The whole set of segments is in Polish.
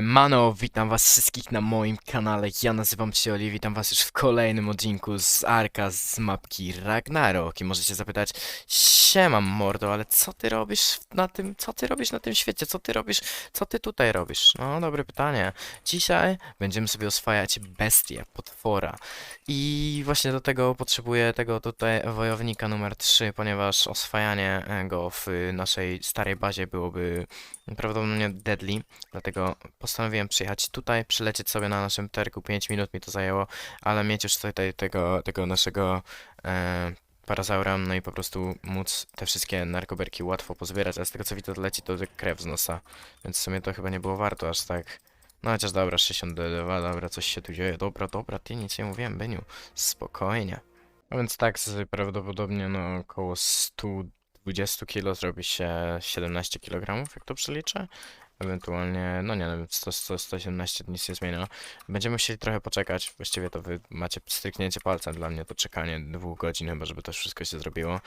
Mano, witam was wszystkich na moim kanale, ja nazywam się Oli, witam was już w kolejnym odcinku z Arka z mapki Ragnarok i możecie zapytać, siemam mordo, ale co ty robisz na tym, co ty robisz na tym świecie, co ty robisz, co ty tutaj robisz? No, dobre pytanie. Dzisiaj będziemy sobie oswajać bestię, potwora i właśnie do tego potrzebuję tego tutaj wojownika numer 3, ponieważ oswajanie go w naszej starej bazie byłoby prawdopodobnie deadly, dlatego postanowiłem przyjechać tutaj, przylecieć sobie na naszym terku, 5 minut mi to zajęło, ale mieć już tutaj tego, tego naszego e, parazaura, no i po prostu móc te wszystkie narkoberki łatwo pozbierać, a z tego co widzę leci to krew z nosa, więc w sumie to chyba nie było warto aż tak. No chociaż dobra, 62, dobra, coś się tu dzieje, dobra, dobra, ty nic nie mówiłem, Beniu, spokojnie. A więc tak, z prawdopodobnie no około 120 kg zrobi się 17 kg, jak to przeliczę. Ewentualnie, no nie, nawet 100, 100, 117 nic nie zmienia. Będziemy musieli trochę poczekać. Właściwie to wy macie stryknięcie palcem dla mnie to czekanie dwóch godzin, chyba żeby to wszystko się zrobiło.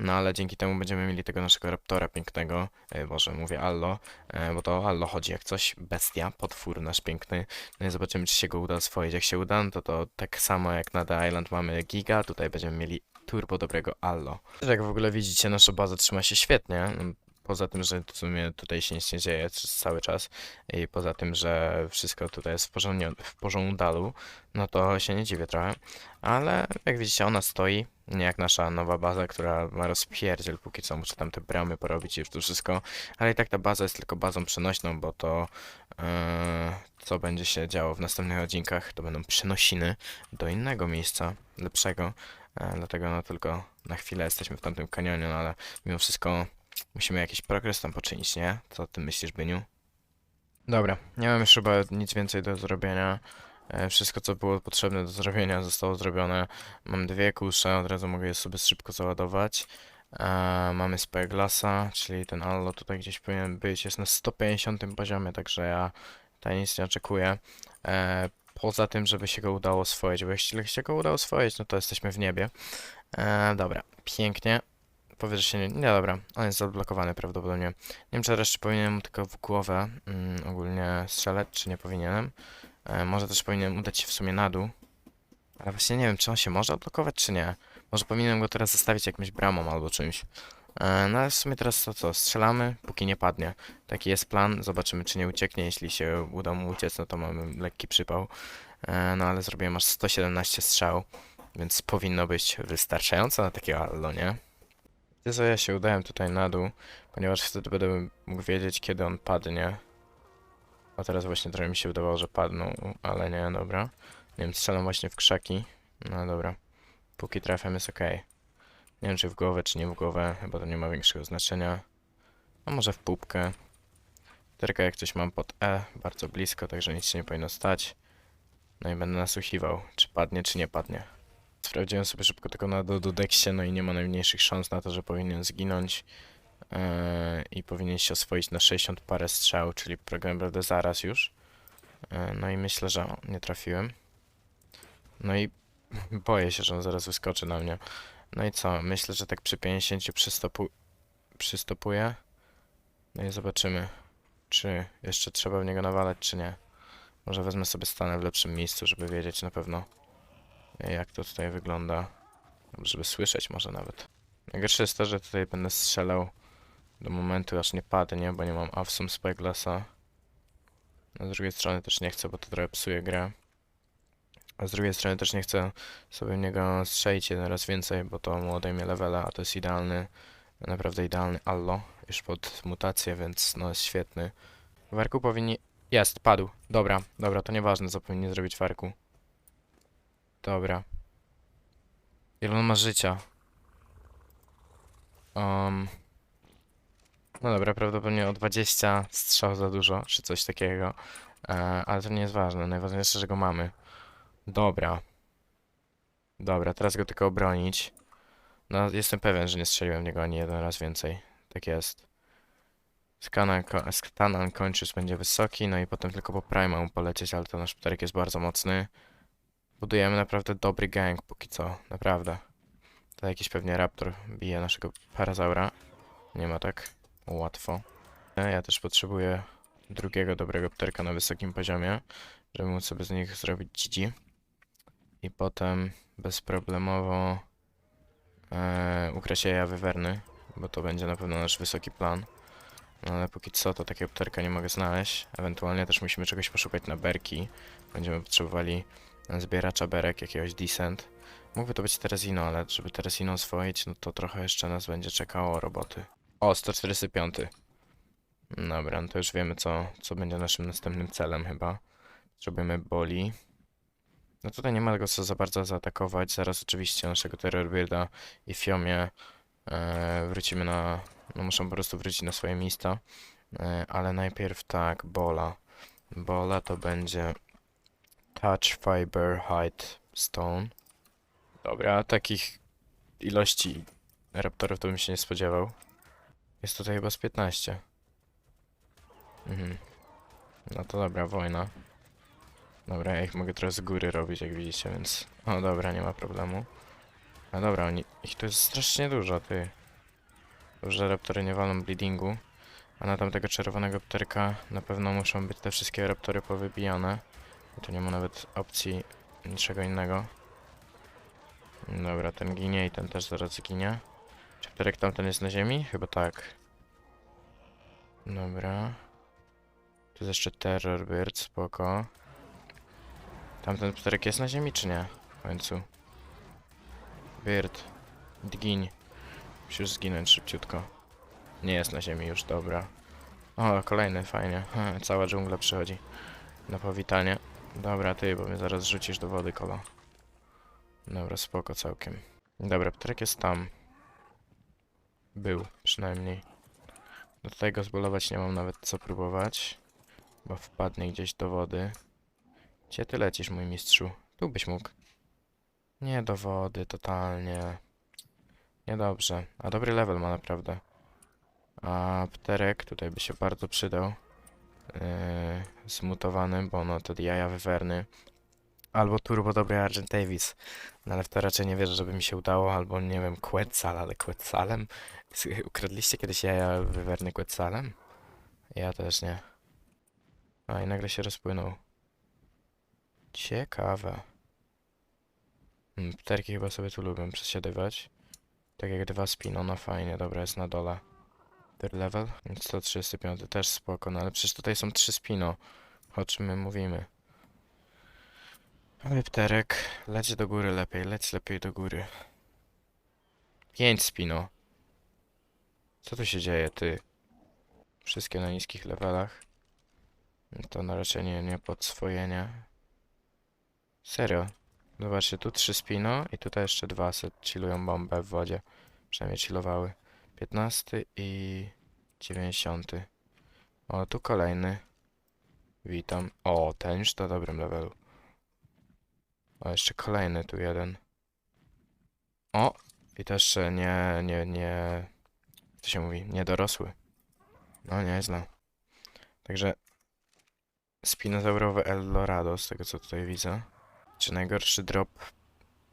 No ale dzięki temu będziemy mieli tego naszego raptora pięknego. E, Boże, mówię Allo, e, bo to Allo chodzi jak coś. Bestia, potwór nasz piękny. No i zobaczymy, czy się go uda oswoić. Jak się uda, no to to tak samo jak na The Island mamy Giga, tutaj będziemy mieli turbo dobrego Allo. Jak w ogóle widzicie, nasza baza trzyma się świetnie. Poza tym, że w sumie tutaj się nic nie dzieje cały czas i poza tym, że wszystko tutaj jest w, w porządku, no to się nie dziwię trochę. Ale jak widzicie, ona stoi, nie jak nasza nowa baza, która ma rozpierdziel póki co, muszę tam te bramy porobić i już to wszystko. Ale i tak ta baza jest tylko bazą przenośną, bo to e, co będzie się działo w następnych odcinkach, to będą przenosiny do innego miejsca, lepszego. E, dlatego no tylko na chwilę jesteśmy w tamtym kanionie, no ale mimo wszystko Musimy jakiś progres tam poczynić, nie? Co ty myślisz, Byniu? Dobra, nie mam już chyba nic więcej do zrobienia. E, Wszystko, co było potrzebne do zrobienia, zostało zrobione. Mam dwie kusze, od razu mogę je sobie szybko załadować. E, mamy Spyglassa, czyli ten Allo tutaj gdzieś powinien być. Jest na 150 poziomie, także ja tutaj nic nie oczekuję. E, Poza tym, żeby się go udało oswoić, bo jeśli się go udało oswoić, no to jesteśmy w niebie. E, dobra, pięknie. Powie, że się nie... Nie, dobra. On jest zablokowany prawdopodobnie. Nie wiem, czy reszcie powinienem mu tylko w głowę mm, ogólnie strzelać, czy nie powinienem. E, może też powinienem udać się w sumie na dół. Ale właśnie nie wiem, czy on się może odblokować, czy nie. Może powinienem go teraz zostawić jakimś bramą albo czymś. E, no ale w sumie teraz to co? Strzelamy, póki nie padnie. Taki jest plan. Zobaczymy, czy nie ucieknie. Jeśli się uda mu uciec, no to mamy lekki przypał. E, no ale zrobiłem aż 117 strzał. Więc powinno być wystarczająco na takiego allo, nie? Co, ja się udałem tutaj na dół, ponieważ wtedy będę mógł wiedzieć, kiedy on padnie. A teraz właśnie trochę mi się wydawało, że padną, ale nie, dobra. Nie wiem, strzelam właśnie w krzaki. No dobra. Póki trafiam jest ok. Nie wiem, czy w głowę, czy nie w głowę, chyba to nie ma większego znaczenia. A może w pupkę. Terka jak coś mam pod E, bardzo blisko, także nic się nie powinno stać. No i będę nasłuchiwał, czy padnie, czy nie padnie. Sprawdziłem sobie szybko tylko na Dodeksie, no i nie ma najmniejszych szans na to, że powinien zginąć. Eee, I powinien się oswoić na 60 parę strzał, czyli tak naprawdę zaraz już. Eee, no i myślę, że nie trafiłem. No i boję się, że on zaraz wyskoczy na mnie. No i co? Myślę, że tak przy 50 przystopu. No i zobaczymy, czy jeszcze trzeba w niego nawalać, czy nie. Może wezmę sobie stanę w lepszym miejscu, żeby wiedzieć na pewno jak to tutaj wygląda. Żeby słyszeć może nawet. Najgorsze jest to, że tutaj będę strzelał do momentu aż nie padnie, bo nie mam Awesome Spyglassa. A z drugiej strony też nie chcę, bo to trochę psuje grę. A z drugiej strony też nie chcę sobie niego strzelić jeden raz więcej, bo to mu odejmie levela, a to jest idealny, naprawdę idealny allo, już pod mutację, więc no jest świetny. Warku powinni... Jest, padł. Dobra, dobra, to nieważne, co powinien zrobić Warku. Dobra. Ile on ma życia? Um. No dobra, prawdopodobnie o 20 strzał za dużo, czy coś takiego. E, ale to nie jest ważne. Najważniejsze, że go mamy. Dobra. Dobra, teraz go tylko obronić. No, jestem pewien, że nie strzeliłem w niego ani jeden raz więcej. Tak jest. Skanan kończysz będzie wysoki, no i potem tylko po Prima polecieć, ale to nasz pterek jest bardzo mocny. Budujemy naprawdę dobry gang póki co, naprawdę. To jakiś pewnie raptor bije naszego parazaura. Nie ma tak łatwo. Ja też potrzebuję drugiego dobrego pterka na wysokim poziomie, żeby móc sobie z nich zrobić GG. I potem bezproblemowo e, ukraść jaja wywerny, bo to będzie na pewno nasz wysoki plan. No ale póki co to takiego pterka nie mogę znaleźć. Ewentualnie też musimy czegoś poszukać na berki. Będziemy potrzebowali zbieracza berek, jakiegoś decent. Mógłby to być Teresino, ale żeby Teresino oswoić, no to trochę jeszcze nas będzie czekało roboty. O, 145. Dobra, no to już wiemy co, co będzie naszym następnym celem chyba. Zrobimy boli. No tutaj nie ma go co za bardzo zaatakować. Zaraz oczywiście naszego Terrorbirda i Fiomie e, wrócimy na... No muszą po prostu wrócić na swoje miejsca. E, ale najpierw tak, bola. Bola to będzie Touch Fiber Height Stone. Dobra, takich ilości raptorów to bym się nie spodziewał. Jest tutaj chyba z 15. Mhm. No to dobra, wojna. Dobra, ja ich mogę teraz z góry robić, jak widzicie, więc... O, dobra, nie ma problemu. No dobra, oni... ich tu jest strasznie dużo, ty. Że raptory nie walą bleedingu. A na tamtego czerwonego pterka na pewno muszą być te wszystkie raptory powybijane. Bo tu nie ma nawet opcji niczego innego. Dobra, ten ginie i ten też zaraz ginie. Czy pterek tamten jest na ziemi? Chyba tak. Dobra. Tu jest jeszcze Terror Bird, spoko. Tamten pterek jest na ziemi, czy nie? W końcu. Bird. Dgiń. Musisz zginąć szybciutko. Nie jest na ziemi już, dobra. O, kolejny, fajnie. Ha, cała dżungla przychodzi. Na powitanie. Dobra, ty, bo mnie zaraz rzucisz do wody, kolo. Dobra, spoko całkiem. Dobra, pterek jest tam. Był, przynajmniej. Do tego zbolować nie mam nawet co próbować. Bo wpadnie gdzieś do wody. Gdzie ty lecisz, mój mistrzu? Tu byś mógł. Nie do wody, totalnie. Niedobrze. A dobry level ma naprawdę. A pterek tutaj by się bardzo przydał. Yy, zmutowany, bo no to jaja wywerny. Albo turbo dobry Argent Davis. No ale w to raczej nie wierzę, żeby mi się udało. Albo nie wiem, Quetzal, ale Quetzalem? Ukradliście kiedyś jaja wywerny Quetzalem? Ja też nie. A i nagle się rozpłynął. Ciekawe. Mm, Pterki chyba sobie tu lubią przesiadywać. Tak jak dwa spino, no fajnie, dobra, jest na dole. Third level? 135, też spoko, no ale przecież tutaj są trzy spino. O czym my mówimy? Ale pterek, leć do góry lepiej, leć lepiej do góry. Pięć spino. Co tu się dzieje, ty? Wszystkie na niskich levelach. To na nie, nie podswojenie. Serio. Zobaczcie, tu trzy spino i tutaj jeszcze dwa se chillują bombę w wodzie. Przynajmniej chillowały. 15 i 90. O, tu kolejny. Witam. O, ten już na dobrym levelu. O, jeszcze kolejny tu jeden. O, i też nie, nie, nie... Co się mówi? Niedorosły. No, nieźle. Także Spinozaurowy Eldorado, z tego co tutaj widzę. Czy najgorszy drop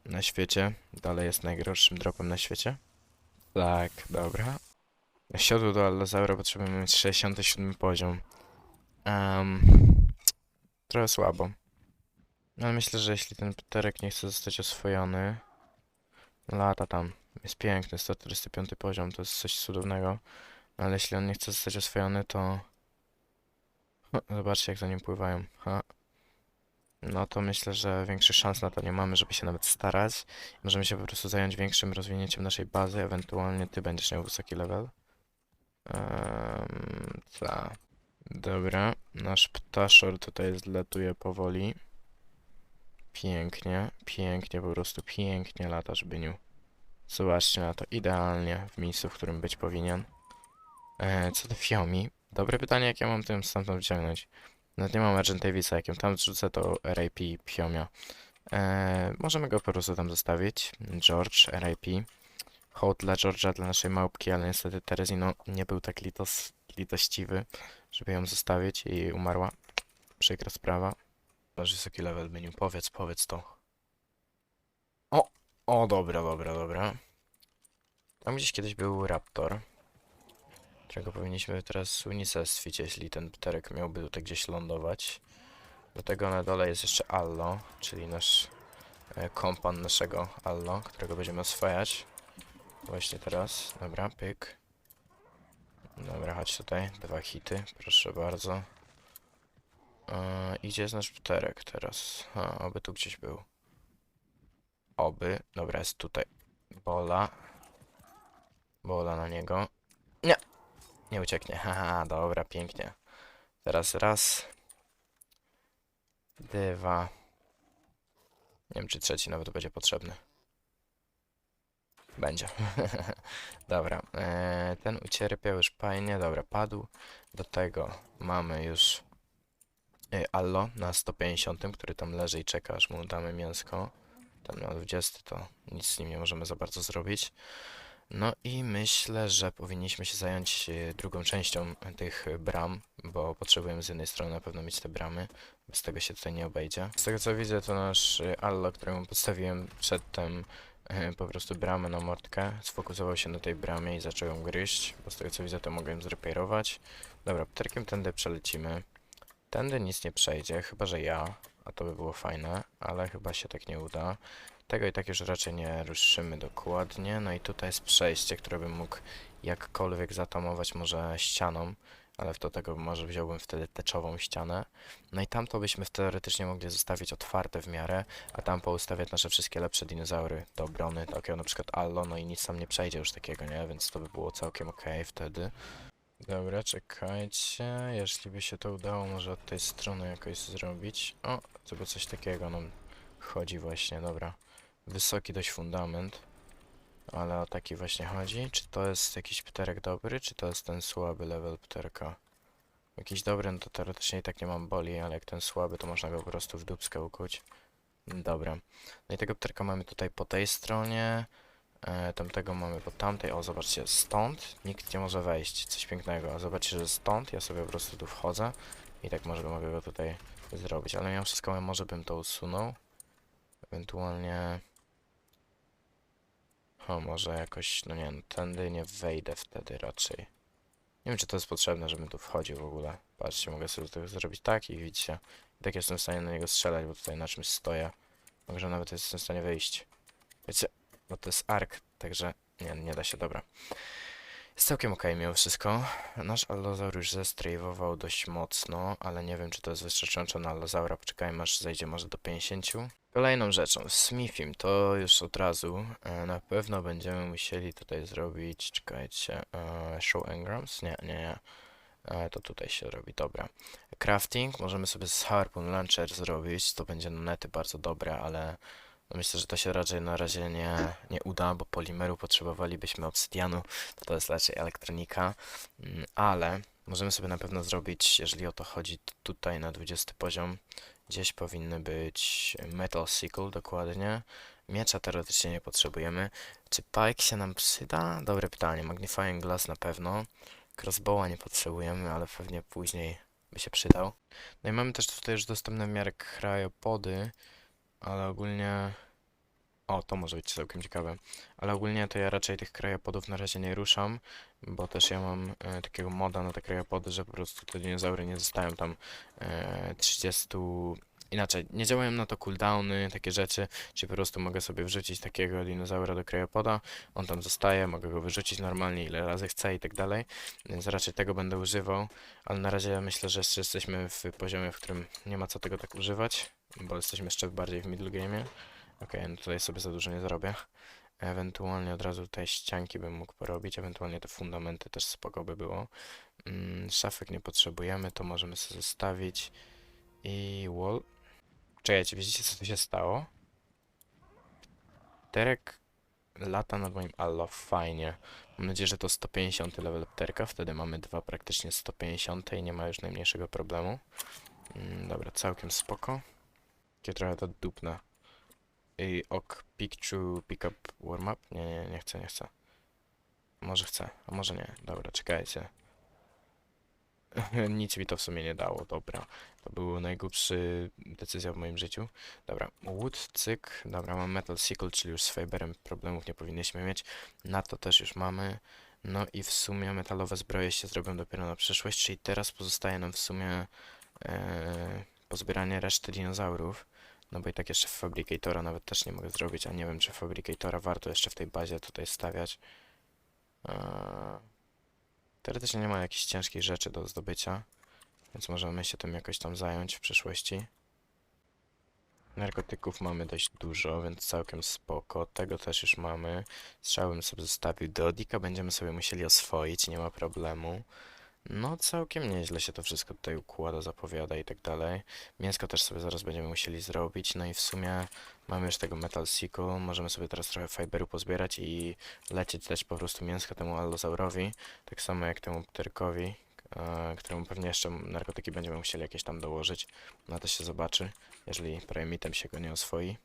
na świecie? Dalej jest najgorszym dropem na świecie? Tak, dobra. Na siodło do Allozaura potrzebujemy mieć 67 poziom. Um, trochę słabo. No ale myślę, że jeśli ten pterek nie chce zostać oswojony... Lata tam. Jest piękny, 145 poziom, to jest coś cudownego. No ale jeśli on nie chce zostać oswojony, to... Ha, Zobaczcie, jak za nim pływają. Ha. No to myślę, że większych szans na to nie mamy, żeby się nawet starać. Możemy się po prostu zająć większym rozwinięciem naszej bazy, ewentualnie ty będziesz miał wysoki level. Um, ta. Dobra, nasz ptaszor tutaj zlatuje powoli. Pięknie, pięknie, po prostu pięknie latasz, Byniu. Zobaczcie na to, idealnie w miejscu, w którym być powinien. E, co do Fiomi? Dobre pytanie, jak ja mam tym stamtąd wyciągnąć. Nawet nie mam Argent Davisa, jak ją tam zrzucę, to RIP Fiomia. E, możemy go po prostu tam zostawić. George, RIP. Hołd dla George'a, dla naszej małpki, ale niestety Terezino nie był tak litos, litościwy, żeby ją zostawić i umarła. Przykra sprawa. Masz wysoki level menu, powiedz, powiedz to. O, o, dobra, dobra, dobra. Tam gdzieś kiedyś był Raptor. Którego powinniśmy teraz unicestwić, jeśli ten pterek miałby tutaj gdzieś lądować. Do tego na dole jest jeszcze Allo, czyli nasz e, kompan naszego Allo, którego będziemy oswajać. Właśnie teraz. Dobra, pyk. Dobra, chodź tutaj. Dwa hity, proszę bardzo. E, idzie jest nasz pterek teraz. Oby tu gdzieś był. Oby. Dobra, jest tutaj. Bola. Bola na niego. Nie! Nie ucieknie. Haha, dobra, pięknie. Teraz raz. Dwa. Nie wiem, czy trzeci nawet będzie potrzebny. Będzie. dobra. E, ten ucierpiał już fajnie. Dobra, padł. Do tego mamy już e, Allo na 150, który tam leży i czeka, aż mu damy mięsko. Tam na 20 to nic z nim nie możemy za bardzo zrobić. No i myślę, że powinniśmy się zająć e, drugą częścią tych bram, bo potrzebujemy z jednej strony na pewno mieć te bramy. Bez tego się tutaj nie obejdzie. Z tego co widzę, to nasz e, Allo, któremu podstawiłem przedtem e, po prostu bramę na mordkę, sfokusował się na tej bramie i zaczął ją gryźć, bo z tego co widzę, to mogę ją zreperować. Dobra, pterkiem tędy przelecimy. Tędy nic nie przejdzie, chyba że ja, a to by było fajne, ale chyba się tak nie uda. Tego i tak już raczej nie ruszymy dokładnie. No i tutaj jest przejście, które bym mógł jakkolwiek zatamować może ścianą, ale do tego może wziąłbym wtedy teczową ścianę. No i tam to byśmy teoretycznie mogli zostawić otwarte w miarę, a tam poustawiać nasze wszystkie lepsze dinozaury do obrony, takiego na przykład Allo, no i nic tam nie przejdzie już takiego, nie? Więc to by było całkiem okej wtedy. Dobra, czekajcie, jeśli by się to udało, może od tej strony jakoś zrobić. O, to by coś takiego nam chodzi właśnie, dobra. Wysoki dość fundament, ale o taki właśnie chodzi. Czy to jest jakiś pterek dobry, czy to jest ten słaby level pterka? Jakiś dobry, no to teoretycznie i tak nie mam boli, ale jak ten słaby, to można go po prostu w dupskę ukuć. Dobra. No i tego pterka mamy tutaj po tej stronie. E, tamtego mamy po tamtej. O, zobaczcie, stąd nikt nie może wejść. Coś pięknego. Zobaczcie, że stąd ja sobie po prostu tu wchodzę i tak może mogę go tutaj zrobić. Ale mimo wszystko może bym to usunął. Ewentualnie... O, może jakoś, no nie wiem, tędy nie wejdę wtedy raczej. Nie wiem, czy to jest potrzebne, żebym tu wchodził w ogóle. Patrzcie, mogę sobie to zrobić tak i widzicie. I tak jestem w stanie na niego strzelać, bo tutaj na czymś stoję. Może nawet jestem w stanie wyjść. Wiecie, bo to jest ark, także nie, nie da się, dobra. Jest całkiem okej mimo wszystko. Nasz allozaur już zestrajwował dość mocno, ale nie wiem, czy to jest wystarczająco na allozaura. Poczekajmy, aż zejdzie może do 50. Kolejną rzeczą, Smithim, to już od razu e, na pewno będziemy musieli tutaj zrobić, czekajcie, e, show engrams? Nie, nie, nie. E, to tutaj się robi, dobra. Crafting, możemy sobie z Harpoon Launcher zrobić, to będzie na nety bardzo dobre, ale no myślę, że to się raczej na razie nie, nie uda, bo polimeru potrzebowalibyśmy obsydianu, to to jest raczej elektronika, Mm, ale możemy sobie na pewno zrobić, jeżeli o to chodzi, tutaj na 20 poziom, gdzieś powinny być metal sickle dokładnie, miecza teoretycznie nie potrzebujemy, czy pike się nam przyda? Dobre pytanie, magnifying glass na pewno, crossbowa nie potrzebujemy, ale pewnie później by się przydał. No i mamy też tutaj już dostępne w miarę cryopody, ale ogólnie... O, to może być całkiem ciekawe. Ale ogólnie to ja raczej tych krajopodów na razie nie ruszam, bo też ja mam e, takiego moda na te krajopody, że po prostu te dinozaury nie zostają tam e, 30... Inaczej, nie działają na to cooldowny, takie rzeczy, czy po prostu mogę sobie wrzucić takiego dinozaura do krajopoda, on tam zostaje, mogę go wyrzucić normalnie ile razy chcę i tak dalej, więc raczej tego będę używał, ale na razie myślę, że jeszcze jesteśmy w poziomie, w którym nie ma co tego tak używać, bo jesteśmy jeszcze bardziej w middle game'ie. Okej, no tutaj sobie za dużo nie zrobię. Ewentualnie od razu tutaj ścianki bym mógł porobić, ewentualnie te fundamenty też spoko by było. Mm, szafek nie potrzebujemy, to możemy sobie zostawić. I wall. Czekajcie, widzicie co tu się stało? Terek lata nad moim allo, fajnie. Mam nadzieję, że to 150 level pterka, wtedy mamy dwa praktycznie 150 i nie ma już najmniejszego problemu. Mm, dobra, całkiem spoko. Takie trochę to dupne. I ok, picture, pickup, warm up? Nie, nie, nie chcę, nie chcę. Może chcę, a może nie. Dobra, czekajcie. Nic mi to w sumie nie dało, dobra. To była najgłupszy decyzja w moim życiu. Dobra, wood, cyk. Dobra, mam metal sickle, czyli już z fiberem problemów nie powinniśmy mieć. Na to też już mamy. No i w sumie metalowe zbroje się zrobią dopiero na przyszłość, czyli teraz pozostaje nam w sumie e, pozbieranie reszty dinozaurów. No bo i tak jeszcze Fabricatora nawet też nie mogę zrobić, a nie wiem czy Fabricatora warto jeszcze w tej bazie tutaj stawiać. Eee, teoretycznie nie ma jakichś ciężkich rzeczy do zdobycia, więc możemy się tym jakoś tam zająć w przyszłości. Narkotyków mamy dość dużo, więc całkiem spoko. Tego też już mamy. Strzał bym sobie zostawił. Deodika będziemy sobie musieli oswoić, nie ma problemu. No, całkiem nieźle się to wszystko tutaj układa, zapowiada i tak dalej. Mięsko też sobie zaraz będziemy musieli zrobić. No i w sumie mamy już tego Metal Sickle. Możemy sobie teraz trochę fiberu pozbierać i lecieć dać po prostu mięsko temu allozaurowi. Tak samo jak temu pterkowi, e, któremu pewnie jeszcze narkotyki będziemy musieli jakieś tam dołożyć. No to się zobaczy, jeżeli Primitem się go nie oswoi.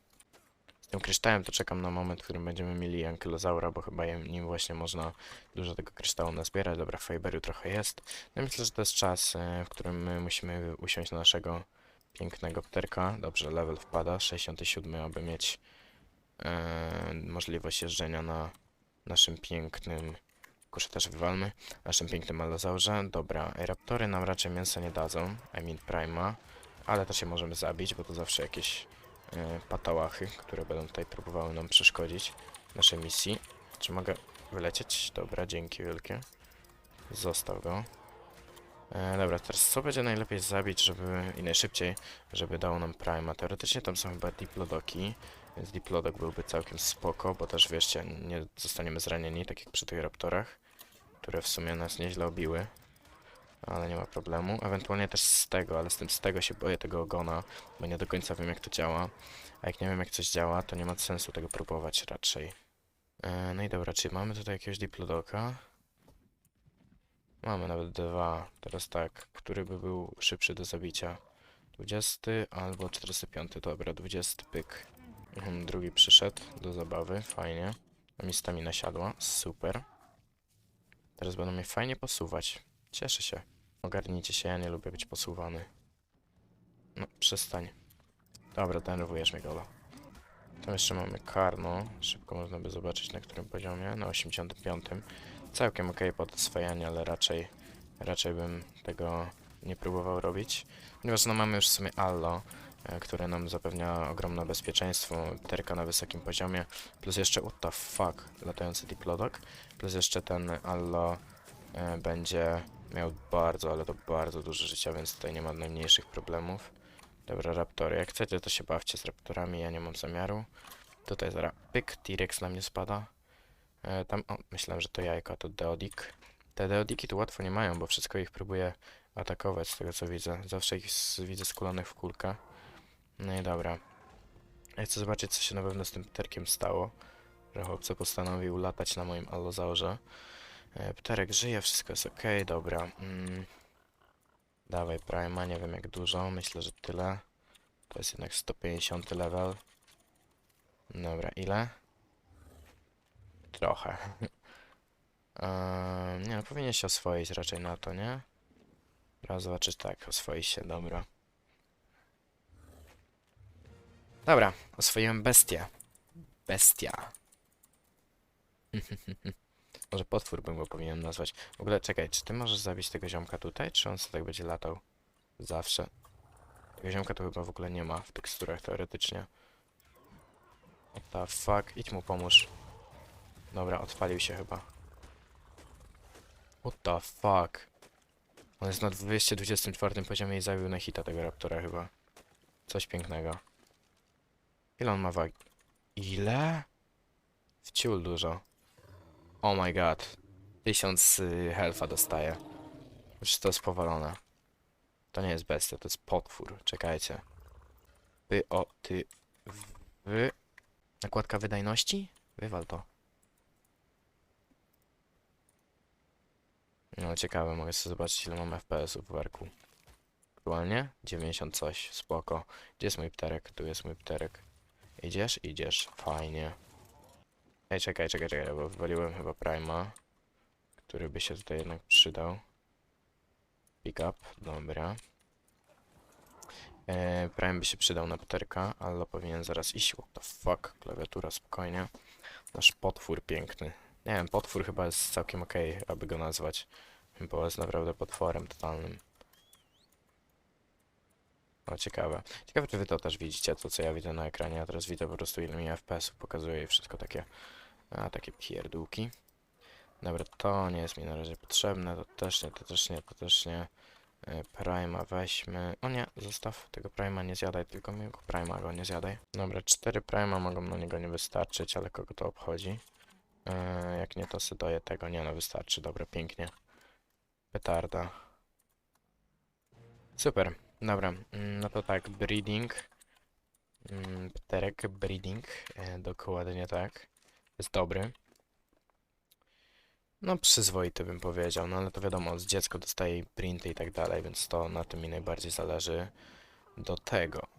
Z tym kryształem to czekam na moment, w którym będziemy mieli ankylozaura, bo chyba nim właśnie można dużo tego kryształu nazbierać. Dobra, fiberu trochę jest. No myślę, że to jest czas, e, w którym my musimy usiąść na naszego pięknego pterka. Dobrze, level wpada, 67, aby mieć e, możliwość jeżdżenia na naszym pięknym... Kurczę, też wywalmy. Naszym pięknym allozaurze. Dobra, raptory nam raczej mięsa nie dadzą. I mean prima. Ale też je możemy zabić, bo to zawsze jakieś patałachy, które będą tutaj próbowały nam przeszkodzić naszej misji. Czy mogę wylecieć? Dobra, dzięki wielkie. Został go. E, dobra, teraz co będzie najlepiej zabić, żeby i najszybciej, żeby dało nam Prima? Teoretycznie tam są chyba Diplodoki, więc Diplodok byłby całkiem spoko, bo też wieszcie, nie zostaniemy zranieni, tak jak przy tych Raptorach, które w sumie nas nieźle obiły. Ale nie ma problemu. Ewentualnie też z tego, ale z tym z tego się boję tego ogona, bo nie do końca wiem jak to działa. A jak nie wiem jak coś działa, to nie ma sensu tego próbować raczej. E, no i dobra, czy mamy tutaj jakiegoś Diplodoka? Mamy nawet dwa. Teraz tak, który by był szybszy do zabicia? 20 albo 45. Dobra, 20 pyk. Mhm, drugi przyszedł do zabawy, fajnie. Mi stamina siadła, super. Teraz będą mnie fajnie posuwać. Cieszę się. Ogarnijcie się, ja nie lubię być posuwany. No, przestań. Dobra, denerwujesz mnie, Golo. Tam jeszcze mamy Karno. Szybko można by zobaczyć na którym poziomie. Na 85. Całkiem ok pod oswajanie, ale raczej, raczej bym tego nie próbował robić. Ponieważ no mamy już w sumie Allo, e, które nam zapewnia ogromne bezpieczeństwo, terka na wysokim poziomie, plus jeszcze, what the fuck, latający Diplodok, plus jeszcze ten Allo e, będzie miał bardzo, ale to bardzo dużo życia, więc tutaj nie ma najmniejszych problemów. Dobra, raptory, jak chcecie to się bawcie z raptorami, ja nie mam zamiaru. Tutaj zaraz pyk, T-Rex na mnie spada. E, tam, o, myślałem, że to jajko, a to Deodik. Te Deodiki tu łatwo nie mają, bo wszystko ich próbuje atakować, z tego co widzę. Zawsze ich widzę skulonych w kulkę. No i dobra. Ja chcę zobaczyć, co się na pewno z tym pterkiem stało. Że chłopco postanowił latać na moim allozaurze. E, pterek żyje, wszystko jest ok, dobra. Mm. Dawaj Prima, nie wiem jak dużo, myślę, że tyle. To jest jednak 150 level. Dobra, ile? Trochę. Eee, nie no, powinien się oswoić raczej na to, nie? Raz zobaczyć, tak, oswoi się, dobra. Dobra, oswoiłem bestię. Bestia. Może potwór bym go powinien nazwać. W ogóle, czekaj, czy ty możesz zabić tego ziomka tutaj, czy on sobie tak będzie latał? Zawsze. Tego ziomka to chyba w ogóle nie ma w teksturach teoretycznie. What the fuck? Idź mu pomóż. Dobra, odpalił się chyba. What the fuck? On jest na 224 poziomie i zabił na hita tego raptora chyba. Coś pięknego. Ile on ma wagi? Ile? Wciul dużo. Oh my god. 1000 y, health'a dostaje. Już to jest powalone. To nie jest bestia, to jest potwór. Czekajcie. By o ty w nakładka wydajności? Wywal to. No ciekawe, mogę sobie zobaczyć ile mam FPS-ów w werku. Aktualnie 90 coś, spoko. Gdzie jest mój pterek? Tu jest mój pterek. Idziesz? Idziesz. Fajnie. Ej, czekaj, czekaj, czekaj, bo wywaliłem chyba Prima, który by się tutaj jednak przydał. Pick up, dobra. E, Prime by się przydał na pterka, ale powinien zaraz iść. What the fuck, klawiatura, spokojnie. Nasz potwór piękny. Nie wiem, potwór chyba jest całkiem okej, aby go nazwać. Bo jest naprawdę potworem totalnym. O, ciekawe. Ciekawe, czy wy to też widzicie, to co ja widzę na ekranie. Ja teraz widzę po prostu ile mi FPS-ów pokazuje i wszystko takie, a, takie pierdółki. Dobra, to nie jest mi na razie potrzebne, to też nie, to też nie, to też nie. E, Prima weźmy. O nie, zostaw tego Prima, nie zjadaj, tylko mi Prima go nie zjadaj. Dobra, cztery Prima mogą na niego nie wystarczyć, ale kogo to obchodzi? E, jak nie, to sobie tego. Nie no, wystarczy, dobra, pięknie. Petarda. Super, dobra, mm, no to tak, breeding. Mm, Pterek, breeding, e, dokładnie tak. Jest dobry. No, przyzwoity bym powiedział, no ale to wiadomo, z dziecko dostaje printy i tak dalej, więc to na tym mi najbardziej zależy. Do tego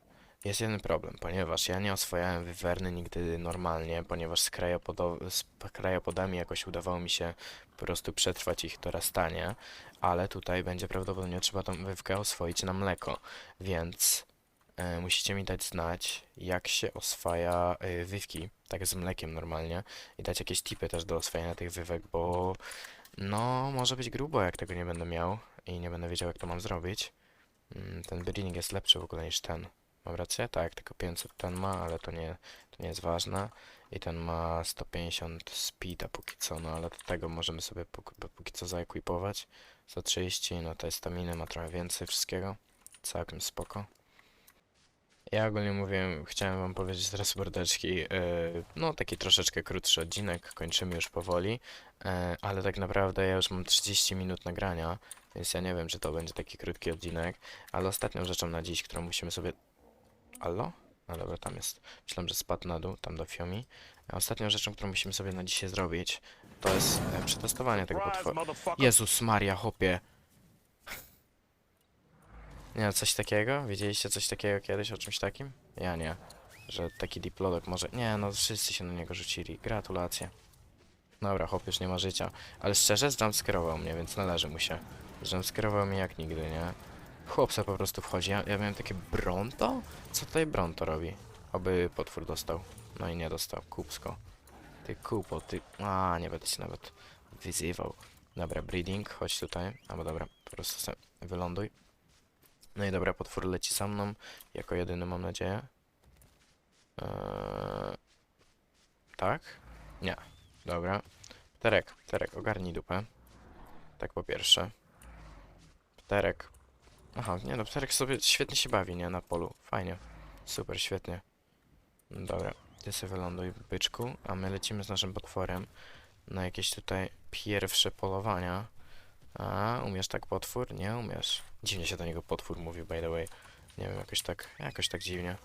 jest jeden problem, ponieważ ja nie oswajałem wywerny nigdy normalnie, ponieważ z, krajopodo- z krajopodami jakoś udawało mi się po prostu przetrwać ich dorastanie, ale tutaj będzie prawdopodobnie trzeba tą wywkę oswoić na mleko, więc e, musicie mi dać znać, jak się oswaja e, wywki, tak z mlekiem normalnie, i dać jakieś tipy też do oswajania tych wywek, bo no, może być grubo, jak tego nie będę miał i nie będę wiedział, jak to mam zrobić. Mm, Ten breeding jest lepszy w ogóle niż ten. Mam rację? Tak, tylko 500 ten ma, ale to nie, to nie jest ważne. I ten ma 150 speeda póki co, no ale do tego możemy sobie póki, póki co zaekwipować. 130, no to jest staminy, ma trochę więcej wszystkiego. Całkiem spoko. Ja ogólnie mówiłem, chciałem wam powiedzieć teraz mordeczki, yy, no taki troszeczkę krótszy odcinek, kończymy już powoli, yy, ale tak naprawdę ja już mam 30 minut nagrania, więc ja nie wiem, czy to będzie taki krótki odcinek, ale ostatnią rzeczą na dziś, którą musimy sobie... Allo? No dobra, tam jest. Myślałem, że spadł na dół, tam do Fiomi. A ostatnią rzeczą, którą musimy sobie na dzisiaj zrobić, to jest e, przetestowanie tego potworu. Jezus Maria, hopie. Nie, coś takiego? Widzieliście coś takiego kiedyś o czymś takim? Ja nie. Że taki diplodok może... Nie, no wszyscy się na niego rzucili. Gratulacje. Dobra, hop już nie ma życia. Ale szczerze, jumpscarował mnie, więc należy mu się. Jumpscarował mnie jak nigdy, nie? Chłop se po prostu wchodzi. Ja, ja miałem takie Bronto? Co tutaj Bronto robi? Oby potwór dostał. No i nie dostał. Kupsko. Ty kupo, ty... A, nie będę się nawet wyzywał. Dobra, breeding, chodź tutaj. Albo dobra, po prostu se wyląduj. No i dobra, potwór leci za mną. Jako jedyny, mam nadzieję. Eee... Tak? Nie. Dobra. Pterek, Pterek, ogarnij dupę. Tak po pierwsze. Pterek. Aha, nie no, Pterek sobie świetnie się bawi, nie? Na polu. Fajnie. Super, świetnie. Dobra, ty sobie wyląduj, byczku, a my lecimy z naszym potworem na jakieś tutaj pierwsze polowania. A, umiesz tak potwór? Nie umiesz. Dziwnie się do niego potwór mówi, by the way. Nie wiem, jakoś tak, jakoś tak dziwnie.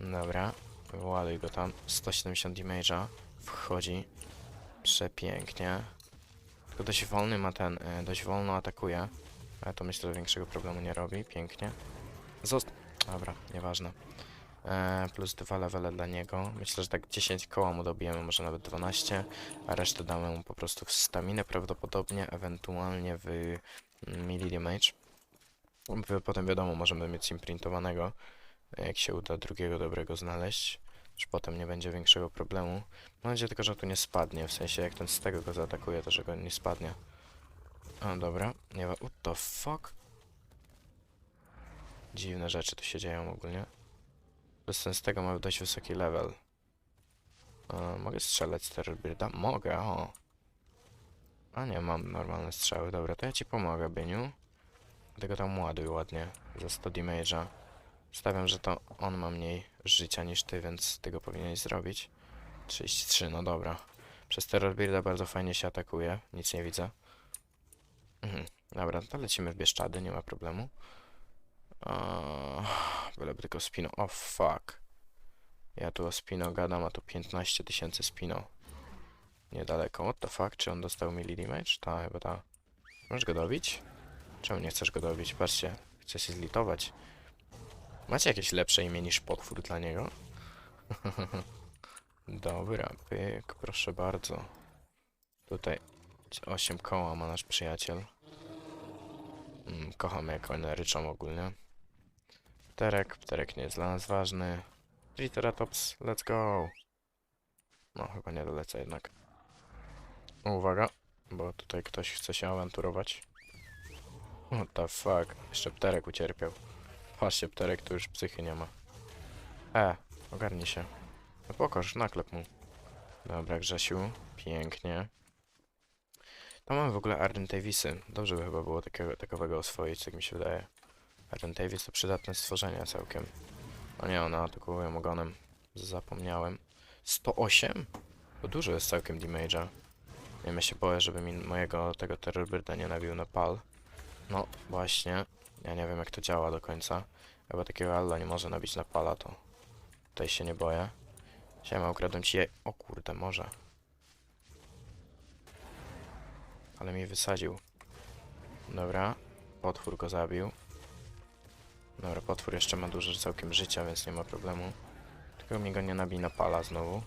Dobra, ładuj go tam. 170 damage'a. Wchodzi. Przepięknie. Tylko dość wolny ma ten, e, dość wolno atakuje. To myślę, że większego problemu nie robi. Pięknie. Zost... Dobra, nieważne. E, plus dwa levele dla niego. Myślę, że tak 10 koła mu dobijemy, może nawet 12, a resztę damy mu po prostu w staminę prawdopodobnie, ewentualnie w melee damage. Potem wiadomo, możemy mieć imprintowanego, jak się uda drugiego dobrego znaleźć. Już potem nie będzie większego problemu. Mam nadzieję tylko, że tu nie spadnie, w sensie jak ten z tego go zaatakuje, to że go nie spadnie. A, dobra, nie ma... What the fuck? Dziwne rzeczy tu się dzieją ogólnie. Bez sensu z tego mamy dość wysoki level. E, mogę strzelać z Terrorbirda? Mogę, o. A nie, mam normalne strzały. Dobra, to ja ci pomogę, Byniu. Tego tam ładuj ładnie. Za 100 damage'a. Stawiam, że to on ma mniej życia niż ty, więc tego powinieneś zrobić. 33, no dobra. Przez Terrorbirda bardzo fajnie się atakuje. Nic nie widzę. Mhm. Dobra, to lecimy w Bieszczady, nie ma problemu. Byleby tylko Spino. O oh, fuck. Ja tu o Spino gadam, a tu 15 tysięcy Spino. Niedaleko. What the fuck? Czy on dostał melee damage? Ta, chyba ta. Możesz go dobić? Czemu nie chcesz go dobić? Patrzcie, chcę się zlitować. Macie jakieś lepsze imię niż potwór dla niego? Dobra, pyk, proszę bardzo. Tutaj 8 koła ma nasz przyjaciel. Mm, kocham jak one ryczą ogólnie. Pterek, pterek nie jest dla nas ważny. Triceratops, let's go! No, chyba nie dolecę jednak. Uwaga, bo tutaj ktoś chce się awanturować. What the fuck? Jeszcze pterek ucierpiał. Patrzcie, pterek tu już psychy nie ma. E, ogarnij się. No pokaż, naklep mu. Dobra, Grzesiu. Pięknie. To mamy w ogóle Arden Davisy. Dobrze by chyba było takiego, takowego oswoić, tak mi się wydaje. Arden Davis to przydatne stworzenia całkiem. O nie, one atakują ogonem. Zapomniałem. 108? To dużo jest całkiem damage'a. Nie wiem, ja się boję, żeby mi mojego tego terrorbirda nie nabił na pal. No, właśnie. Ja nie wiem, jak to działa do końca. Chyba takiego Alla nie może nabić na pala, to tutaj się nie boję. Siema, ukradłem ci je... O kurde, może. Ale mi wysadził. Dobra, potwór go zabił. Dobra, potwór jeszcze ma dużo całkiem życia, więc nie ma problemu. Tylko mi go nie nabij na pala znowu.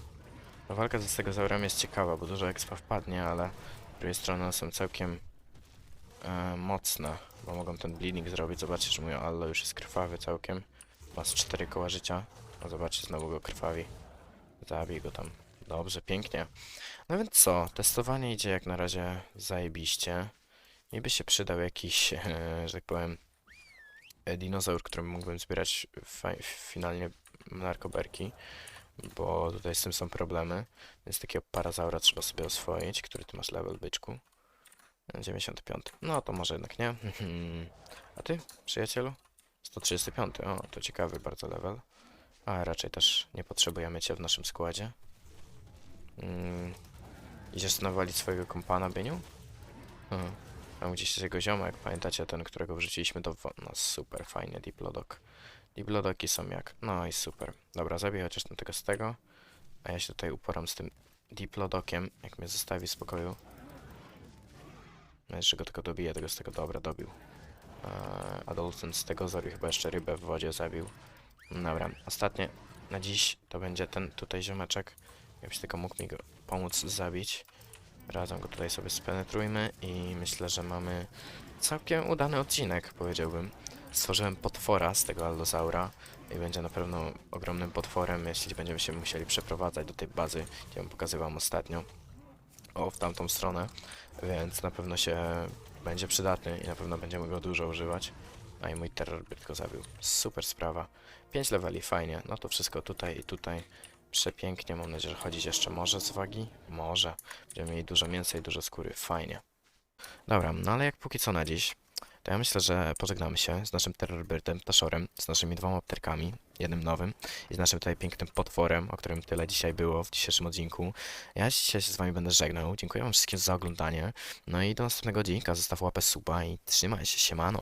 No, walka z tego zaurem jest ciekawa, bo dużo expa wpadnie, ale z drugiej strony są całkiem e, mocne, bo mogą ten bleeding zrobić. Zobaczcie, że mój Allo już jest krwawy całkiem. Ma z 4 koła życia. No zobaczcie, znowu go krwawi. Zabij go tam. Dobrze, pięknie. No więc co, testowanie idzie jak na razie zajebiście. Mi by się przydał jakiś, e, że tak powiem, e, dinozaur, którym mógłbym zbierać finalnie narkoberki, bo tutaj z tym są problemy. Więc takiego parazaura trzeba sobie oswoić. Który ty masz level, byczku? 95. No to może jednak nie. A ty, przyjacielu? 135. O, to ciekawy bardzo level. A raczej też nie potrzebujemy cię w naszym składzie. Mm. Idziesz nawalić swojego kompana, Bieniu? Aha. Tam gdzieś jego ziomek, pamiętacie ten, którego wrzuciliśmy do No super, fajnie, Diplodok. Diplodoki są jak... No i super. Dobra, zabiję chociaż tego z tego. A ja się tutaj uporam z tym Diplodokiem, jak mnie zostawi w spokoju. No jeszcze go tylko dobiję, tego z tego, dobra, dobił. Eee, z tego zabił, chyba jeszcze rybę w wodzie zabił. Dobra, ostatnie na dziś to będzie ten tutaj ziomeczek. Jakbyś tylko mógł mi go pomóc zabić. Razem go tutaj sobie spenetrujmy i myślę, że mamy całkiem udany odcinek, powiedziałbym. Stworzyłem potwora z tego allosaura i będzie na pewno ogromnym potworem, jeśli będziemy się musieli przeprowadzać do tej bazy, wam pokazywałem ostatnio. O, w tamtą stronę, więc na pewno się będzie przydatny i na pewno będziemy go dużo używać. A i mój terror go zabił. Super sprawa. 5 leveli, fajnie. No to wszystko tutaj i tutaj. Przepięknie, mam nadzieję, że chodzić jeszcze może z wagi? Może. Będziemy mieli dużo mięsa i dużo skóry, fajnie. Dobra, no ale jak póki co na dziś, to ja myślę, że pożegnamy się z naszym terrorbirdem, Taszorem, z naszymi dwoma apterkami, jednym nowym i z naszym tutaj pięknym potworem, o którym tyle dzisiaj było w dzisiejszym odcinku. Ja dzisiaj się z wami będę żegnał, dziękuję wam wszystkim za oglądanie, no i do następnego odcinka, zostaw łapę suba i trzymaj się, siemano.